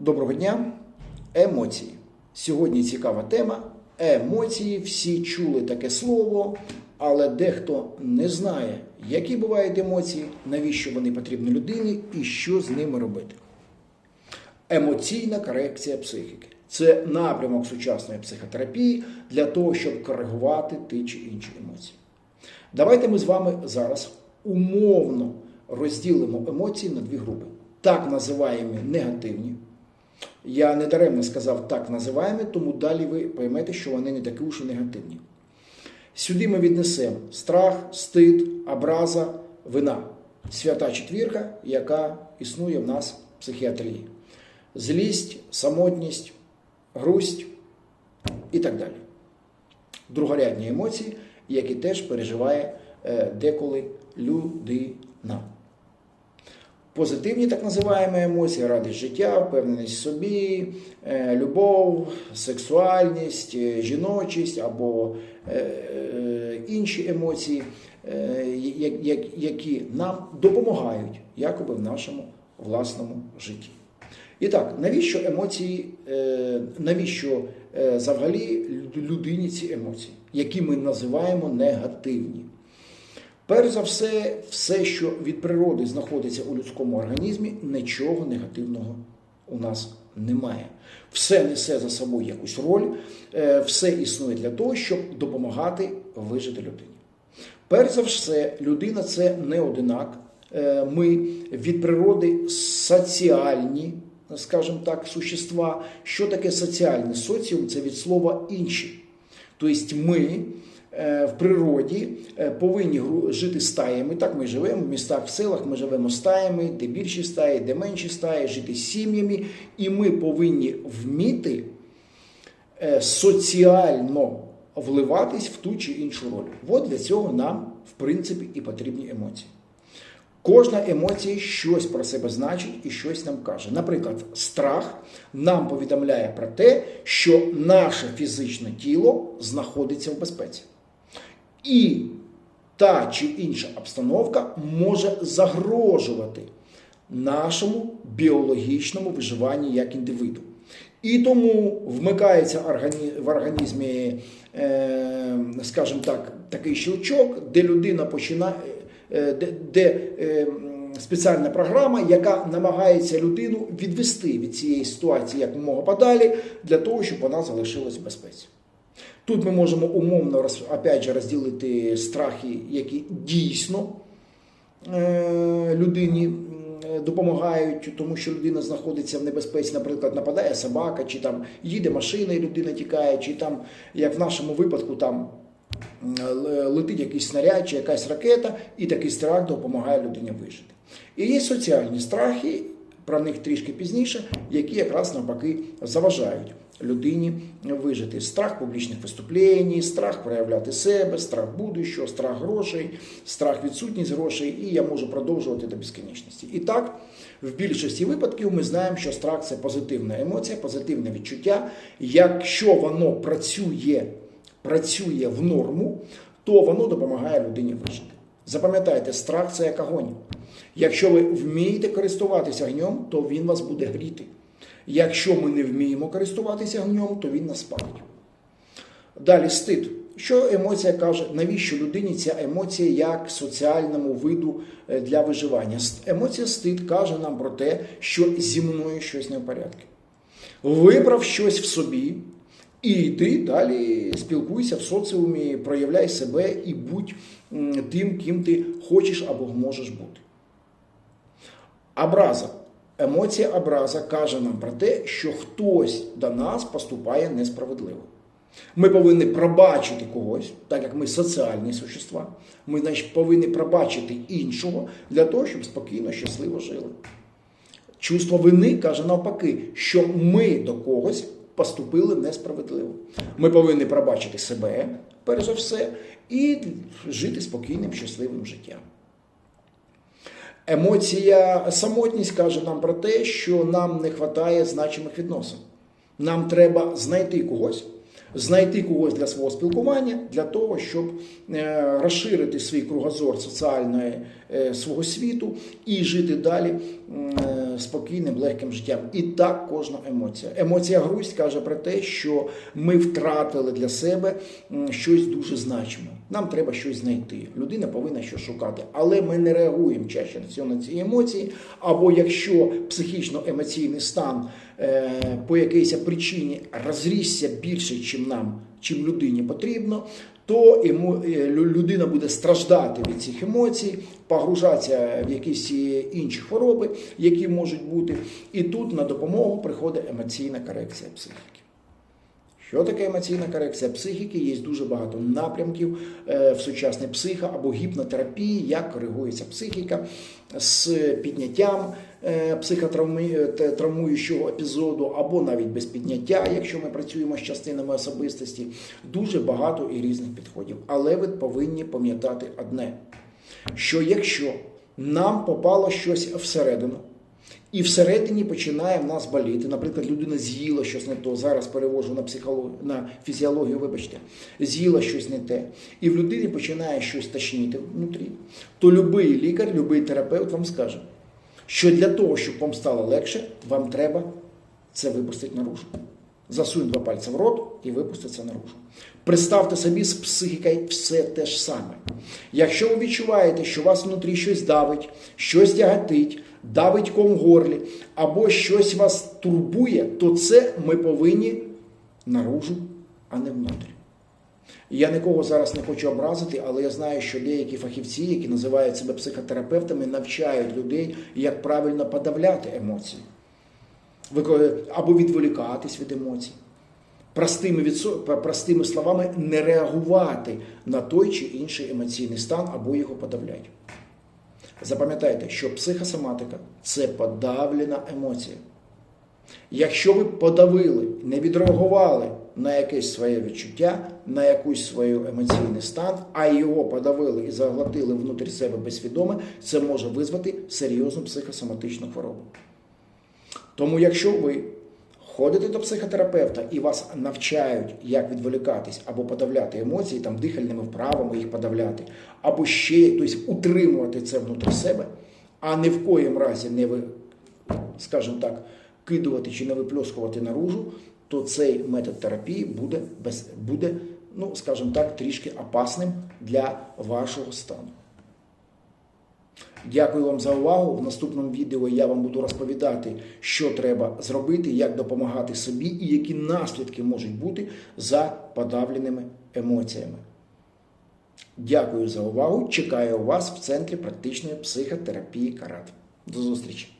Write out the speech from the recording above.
Доброго дня. Емоції. Сьогодні цікава тема. Емоції. Всі чули таке слово, але дехто не знає, які бувають емоції, навіщо вони потрібні людині і що з ними робити. Емоційна корекція психіки. Це напрямок сучасної психотерапії для того, щоб коригувати ті чи інші емоції. Давайте ми з вами зараз умовно розділимо емоції на дві групи. Так називаємо негативні. Я не даремно сказав так називаємо, тому далі ви поймете, що вони не такі уж і негативні. Сюди ми віднесемо страх, стид, образа, вина. Свята четвірка, яка існує в нас в психіатрії. Злість, самотність, грусть і так далі. Другорядні емоції, які теж переживає е, деколи людина. Позитивні так називаємо емоції, радість життя, впевненість в собі, е, любов, сексуальність, е, жіночість або е, інші емоції, які нам допомагають якоби в нашому власному житті. І так, навіщо емоції, навіщо взагалі людині ці емоції, які ми називаємо негативні? Перш за все, все, що від природи знаходиться у людському організмі, нічого негативного у нас немає. Все несе за собою якусь роль, е, все існує для того, щоб допомагати вижити людині. Перш за все, людина це не одинак. Е, Ми від природи соціальні, скажімо так, существа. Що таке соціальне? Соціум це від слова інші. Тобто ми в природі е, повинні жити стаями. Так ми живемо в містах, в селах, ми живемо стаями, де більші стаї, де менші стаї, жити з сім'ями, і ми повинні вміти е, соціально вливатись в ту чи іншу роль. От для цього нам, в принципі, і потрібні емоції. Кожна емоція щось про себе значить і щось нам каже. Наприклад, страх нам повідомляє про те, що наше фізичне тіло знаходиться в безпеці. І та чи інша обстановка може загрожувати нашому біологічному виживанню як індивиду. І тому вмикається в організмі, е, скажімо так, такий щелчок, де людина починає, е, де, де е, спеціальна програма, яка намагається людину відвести від цієї ситуації якомога подалі, для того, щоб вона залишилась в безпеці. Тут ми можемо умовно опять же, розділити страхи, які дійсно е, людині допомагають, тому що людина знаходиться в небезпеці, наприклад, нападає собака, чи там їде машина, і людина тікає, чи там, як в нашому випадку, там летить якийсь снаряд чи якась ракета, і такий страх допомагає людині вижити. І є соціальні страхи, про них трішки пізніше, які якраз навпаки заважають людині вижити. Страх публічних виступлень, страх проявляти себе, страх будущого, страх грошей, страх відсутність грошей, і я можу продовжувати до безкінечності. І так, в більшості випадків ми знаємо, що страх це позитивна емоція, позитивне відчуття. Якщо воно працює, працює в норму, то воно допомагає людині вижити. Запам'ятайте, страх це як огонь. Якщо ви вмієте користуватися огнем, то він вас буде гріти. Якщо ми не вміємо користуватися огнем, то він нас палить. Далі стид. Що емоція каже, навіщо людині ця емоція як соціальному виду е, для виживання? Емоція стид каже нам про те, що зі мною щось не в порядку. Вибрав щось в собі і йди далі спілкуйся в соціумі, проявляй себе і будь тим, ким ти хочеш або можеш бути. Образа. Емоція образа каже нам про те, що хтось до нас поступає несправедливо. Ми повинні пробачити когось, так як ми соціальні существа. Ми значить, повинні пробачити іншого для того, щоб спокійно, щасливо жили. Чувство вини каже навпаки, що ми до когось поступили несправедливо. Ми повинні пробачити себе, перш за все, і жити спокійним, щасливим життям. Емоція самотність каже нам про те, що нам не вистачає значимих відносин. Нам треба знайти когось, знайти когось для свого спілкування, для того, щоб е, розширити свій кругозор соціальної е, свого світу і жити далі е, спокійним, легким життям. І так кожна емоція. Емоція грусть каже про те, що ми втратили для себе щось дуже значиме. Нам треба щось знайти. Людина повинна щось шукати, але ми не реагуємо чаще на ці- емоції. Або якщо психічно-емоційний стан е, по якійсь причині розрісся більше, чим нам, чим людині потрібно, то емо- е, людина буде страждати від цих емоцій, погружатися в якісь е, інші хвороби, які можуть бути. І тут на допомогу приходить емоційна корекція психіки. Що таке емоційна корекція психіки? Є дуже багато напрямків е, в сучасній психо або гіпнотерапії, як коригується психіка з підняттям е, психотравмуючого епізоду, або навіть без підняття, якщо ми працюємо з частинами особистості. Дуже багато і різних підходів. Але ви повинні пам'ятати одне: що якщо нам попало щось всередину, і всередині починає в нас боліти. Наприклад, людина з'їла щось не то. Зараз перевожу на психологію, на фізіологію, вибачте, з'їла щось не те, і в людині починає щось тошніти внутрі, то будь-який лікар, будь-який терапевт вам скаже, що для того, щоб вам стало легше, вам треба це випустити наружу. Засунь два пальці в рот і випусти це наружу. Представте собі з психікою все те ж саме. Якщо ви відчуваєте, що вас внутрі щось давить, щось тяготить, давить ком в горлі, або щось вас турбує, то це ми повинні наружу, а не внутрі. Я нікого зараз не хочу образити, але я знаю, що деякі фахівці, які називають себе психотерапевтами, навчають людей, як правильно подавляти емоції або відволікатись від емоцій. Простими, відсо- простими словами, не реагувати на той чи інший емоційний стан або його подавляти. Запам'ятайте, що психосоматика це подавлена емоція. Якщо ви подавили, не відреагували на якесь своє відчуття, на якийсь свій емоційний стан, а його подавили і заглотили внутрі себе безсвідоме, це може визвати серйозну психосоматичну хворобу. Тому, якщо ви ходите до психотерапевта і вас навчають, як відволікатись або подавляти емоції, там дихальними вправами їх подавляти, або ще тобто, утримувати це внутрі себе, а ні в коїм разі не ви, скажімо так, кидувати чи не випльоскувати наружу, то цей метод терапії буде, без, буде ну, скажімо так, трішки опасним для вашого стану. Дякую вам за увагу. В наступному відео я вам буду розповідати, що треба зробити, як допомагати собі і які наслідки можуть бути за подавленими емоціями. Дякую за увагу. Чекаю вас в центрі практичної психотерапії Карат. До зустрічі!